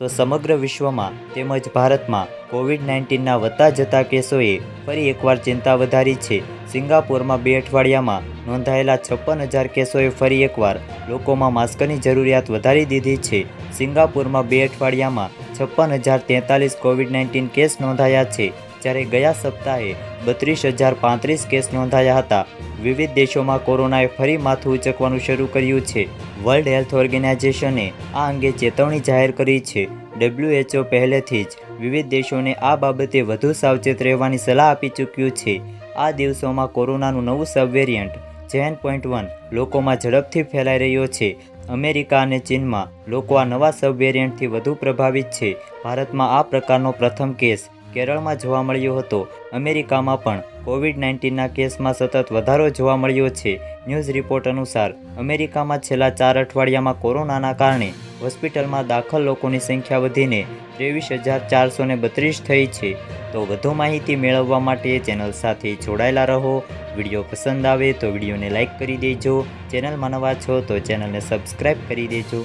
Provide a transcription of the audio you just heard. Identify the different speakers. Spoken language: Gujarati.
Speaker 1: તો સમગ્ર વિશ્વમાં તેમજ ભારતમાં કોવિડ નાઇન્ટીનના વધતા જતા કેસોએ ફરી એકવાર ચિંતા વધારી છે. સિંગાપુરમાં બે અઠવાડિયામાં નોંધાયેલા છપ્પન હજાર કેસોએ ફરી એકવાર લોકોમાં માસ્કની જરૂરિયાત વધારી દીધી છે. સિંગાપુરમાં બે અઠવાડિયામાં છપ્પન હજાર તેતાલીસ કોવિડ નાઇન્ટીન કેસ નોંધાયા છે, જ્યારે ગયા સપ્તાહે બત્રીસ હજાર પાંત્રીસ કેસ નોંધાયા હતા. વિવિધ દેશોમાં કોરોનાએ ફરી માથું ઉચકવાનું શરૂ કર્યું છે. વર્લ્ડ હેલ્થ ઓર્ગેનાઇઝેશને આ અંગે ચેતવણી જાહેર કરી છે. ડબ્લ્યુએચઓ પહેલેથી જ વિવિધ દેશોને આ બાબતે વધુ સાવચેત રહેવાની સલાહ આપી ચૂક્યું છે. આ દિવસોમાં કોરોનાનું નવું સબવેરિયન્ટ જેન પોઈન્ટ વન, લોકોમાં ઝડપથી ફેલાઈ રહ્યો છે. અમેરિકા અને ચીનમાં લોકો આ નવા સબવેરિયન્ટથી વધુ પ્રભાવિત છે. ભારતમાં આ પ્રકારનો પ્રથમ કેસ કેરળમાં જોવા મળ્યો હતો. અમેરિકામાં પણ કોવિડ નાઇન્ટીનના કેસમાં સતત વધારો જોવા મળ્યો છે. ન્યૂઝ રિપોર્ટ અનુસાર, અમેરિકામાં છેલ્લા ચાર અઠવાડિયામાં કોરોનાના કારણે હોસ્પિટલમાં દાખલ લોકોની સંખ્યા વધીને ત્રેવીસ હજાર ચારસો ને બત્રીસ થઈ છે. તો વધુ માહિતી મેળવવા માટે ચેનલ સાથે જોડાયેલા રહો. વીડિયો પસંદ આવે તો વિડીયોને લાઇક કરી દેજો. ચેનલમાં નવા છો તો ચેનલને સબસ્ક્રાઈબ કરી દેજો.